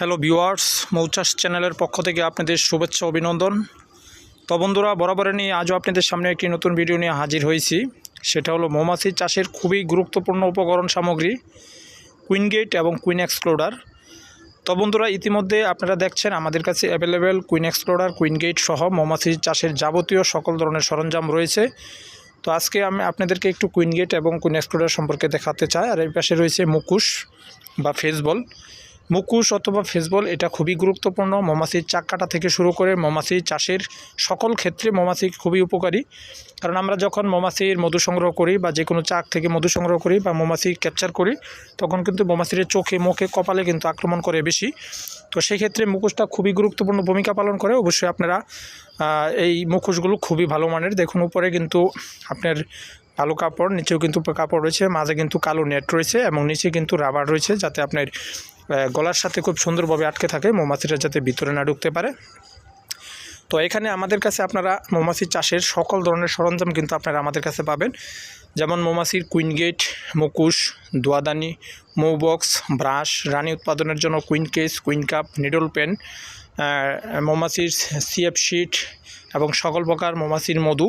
Hello viewers মৌচাষ চ্যানেলের পক্ষ থেকে আপনাদের শুভেচ্ছা, অভিনন্দন। তো বন্ধুরা বরাবরের নিয়ে আজও আপনাদের সামনে একটি নতুন ভিডিও নিয়ে হাজির হয়েছি। সেটা হলো মৌমাছি চাষের খুবই গুরুত্বপূর্ণ উপকরণ সামগ্রী কুইন গেট এবং কুইন এক্সপ্লোডার তো বন্ধুরা, ইতিমধ্যে আপনারা দেখছেন আমাদের কাছে available queen exploder queen gate সহ মৌমাছি চাষের যাবতীয় সকল ধরনের সরঞ্জাম রয়েছে। তো আজকে আমি আপনাদেরকে একটু কুইন গেট এবং কুইন এক্সপ্লোডার সম্পর্কে দেখাতে চাই। আর এই পাশে রয়েছে মুকুশ বা ফেসবল মুকুশ অথবা ফেসবল, এটা খুবই গুরুত্বপূর্ণ। মৌমাছির চাক্কাটা থেকে শুরু করে মৌমাছি চাষের সকল ক্ষেত্রে মৌমাছি খুবই উপকারী। কারণ আমরা যখন মৌমাছির মধু সংগ্রহ করি বা যে কোনো চাক থেকে মধু সংগ্রহ করি বা মৌমাছি ক্যাপচার করি, তখন কিন্তু মৌমাছির চোখে, মুখে, কপালে কিন্তু আক্রমণ করে বেশি। তো সেই ক্ষেত্রে মুখোশটা খুবই গুরুত্বপূর্ণ ভূমিকা পালন করে। অবশ্যই আপনারা এই মুখোশগুলো খুবই ভালো মানের। দেখুন, উপরে কিন্তু আপনার ভালো কাপড়, নিচেও কিন্তু কাপড় রয়েছে, মাঝে কিন্তু কালো নেট রয়েছে এবং নিচে কিন্তু রাবার রয়েছে, যাতে আপনার গলার সাথে খুব সুন্দরভাবে আটকে থাকে, মৌমাছিটা যাতে ভিতরে না ঢুকতে পারে। তো এখানে আমাদের কাছে আপনারা মৌমাছি চাষের সকল ধরনের সরঞ্জাম কিন্তু আপনারা আমাদের কাছে পাবেন। যেমন মৌমাছির কুইন গেট, মুকুশ, দোয়াদানি মৌ বক্স ব্রাশ, রানী উৎপাদনের জন্য queen case, queen cup, needle pen মৌমাছির সিএফ শিট এবং সকল প্রকার মৌমাছির মধু।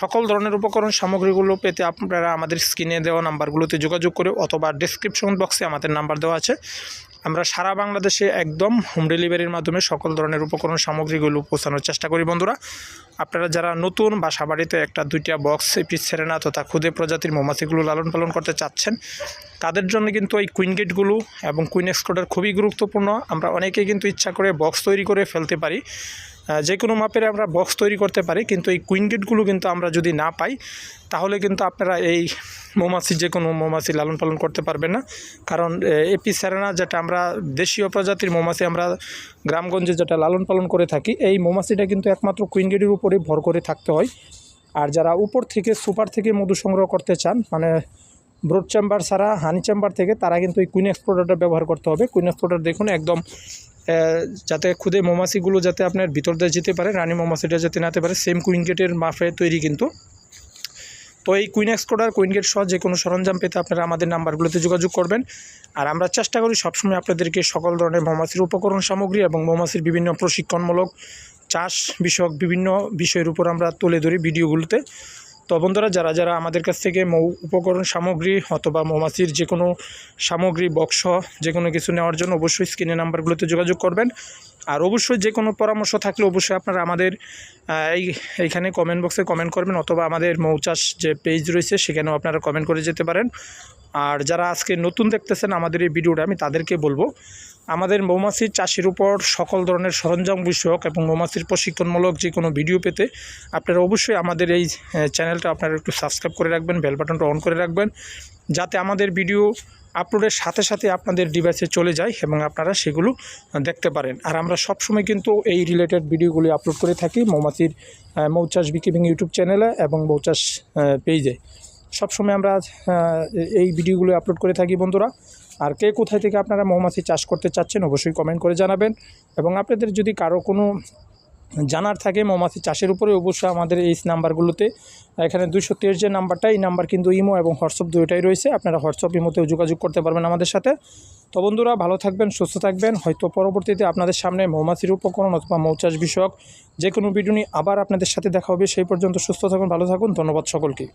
সকল ধরনের উপকরণ সামগ্রীগুলো পেতে আপনারা আমাদের স্ক্রিনে দেওয়া নাম্বারগুলোতে যোগাযোগ করে অথবা ডেসক্রিপশন বক্সে আমাদের নাম্বার দেওয়া আছে। আমরা সারা বাংলাদেশে একদম হোম ডেলিভারির মাধ্যমে সকল ধরনের উপকরণ সামগ্রীগুলো পৌঁছানোর চেষ্টা করি, বন্ধুরা। আপনারা যারা নতুন বাসা বাড়িতে একটা, দুইটা বক্স পিস সেরেনা তথা খুদে প্রজাতির মৌমাছিগুলো লালন পালন করতে চাচ্ছেন, তাদের জন্য কিন্তু এই কুইন গেটগুলো এবং কুইন এক্সপ্লোডার খুবই গুরুত্বপূর্ণ। আমরা অনেকেই কিন্তু ইচ্ছা করে বক্স তৈরি করে ফেলতে পারি। যে কোনো মাপের আমরা বক্স তৈরি করতে পারি, কিন্তু এই কুইন গেটগুলো কিন্তু আমরা যদি না পাই, তাহলে কিন্তু আপনারা এই মৌমাছি যে কোনো মৌমাছি লালন পালন করতে পারবেন না। কারণ এপি স্যারেনা যেটা আমরা দেশীয় প্রজাতির মৌমাছি আমরা গ্রামগঞ্জে যেটা লালন পালন করে থাকি, এই মৌমাছিটা কিন্তু একমাত্র কুইন গেটের উপরে ভর করে থাকতে হয়। আর যারা উপর থেকে, সুপার থেকে মধু সংগ্রহ করতে চান মানে ব্রড চেম্বার ছাড়া হানি চেম্বার থেকে, তারা কিন্তু এই কুইন এক্সপ্লোডারটা ব্যবহার করতে হবে। কুইন এক্সপ্লোডার দেখুন একদম যাতে খুদে মৌমাছিগুলো যাতে আপনার ভিতর দিয়ে যেতে পারে, রানী মৌমাছিটা যাতে নাতে পারে সেম কুইন গেটের মাফে তৈরি কিন্তু। তো এই কুইন এক্সকোডার কুইন গেট সহ যে কোনো সরঞ্জাম পেতে আপনারা আমাদের নাম্বারগুলোতে যোগাযোগ করবেন। আর আমরা চেষ্টা করি সবসময় আপনাদেরকে সকল ধরনের মৌমাছির উপকরণ সামগ্রী এবং মৌমাছির বিভিন্ন প্রশিক্ষণমূলক চাষ বিষয়ক বিভিন্ন বিষয়ের উপর আমরা তুলে ধরি ভিডিওগুলোতে। তো বন্ধুরা যারা যারা আমাদের কাছ থেকে মৌ উপকরণ সামগ্রী অথবা মৌমাছির যে কোনো সামগ্রী, বক্স যে কোনো কিছু নেওয়ার জন্য অবশ্যই স্ক্রিনে নাম্বারগুলোতে যোগাযোগ করবেন। আর অবশ্যই যে কোনো পরামর্শ থাকলে অবশ্যই আপনারা আমাদের এই, এইখানে কমেন্ট বক্সে কমেন্ট করবেন অথবা আমাদের মৌচাষ যে পেজ রয়েছে, সেখানেও আপনারা কমেন্ট করে যেতে পারেন। আর যারা আজকে নতুন দেখতেছেন আমাদের এই ভিডিওটা, আমি তাদেরকে বলব, আমাদের মৌমাছির চাষের উপর সকল ধরনের সরঞ্জাম বিষয়ক এবং মৌমাছির প্রশিক্ষণমূলক যে কোনো ভিডিও পেতে আপনারা অবশ্যই আমাদের এই চ্যানেলটা আপনারা একটু সাবস্ক্রাইব করে রাখবেন, বেল বাটনটা অন করে রাখবেন, যাতে আমাদের ভিডিও আপলোডের সাথে সাথে আপনাদের ডিভাইসে চলে যায় এবং আপনারা সেগুলো দেখতে পারেন। আর আমরা সবসময় কিন্তু এই রিলেটেড ভিডিওগুলি আপলোড করে থাকি মৌমাছির মৌচাষ বিকিপিং ইউটিউব চ্যানেলে এবং মৌচাষ পেজে। সবসময় আমরা এই ভিডিওগুলো আপলোড করে থাকি বন্ধুরা। আর কে কোথায় থেকে আপনারা মৌমাছি চাষ করতে চাচ্ছেন অবশ্যই কমেন্ট করে জানাবেন। এবং আপনাদের যদি কারও কোনো জানার থাকে মৌমাছি চাষের উপরে, অবশ্যই আমাদের এই নাম্বারগুলোতে, এখানে দুশো তেইশ যে নাম্বারটা, এই নাম্বার কিন্তু ইমো এবং হোয়াটসঅ্যাপ দুইটাই রয়েছে। আপনারা হোয়াটসঅ্যাপ ইমোতেও যোগাযোগ করতে পারবেন আমাদের সাথে। তো বন্ধুরা, ভালো থাকবেন, সুস্থ থাকবেন। হয়তো পরবর্তীতে আপনাদের সামনে মৌমাছির উপকরণ অথবা মৌচাষ বিষয়ক যে কোনো ভিডিও নিয়ে আবার আপনাদের সাথে দেখা হবে। সেই পর্যন্ত সুস্থ থাকুন, ভালো থাকুন। ধন্যবাদ সকলকে।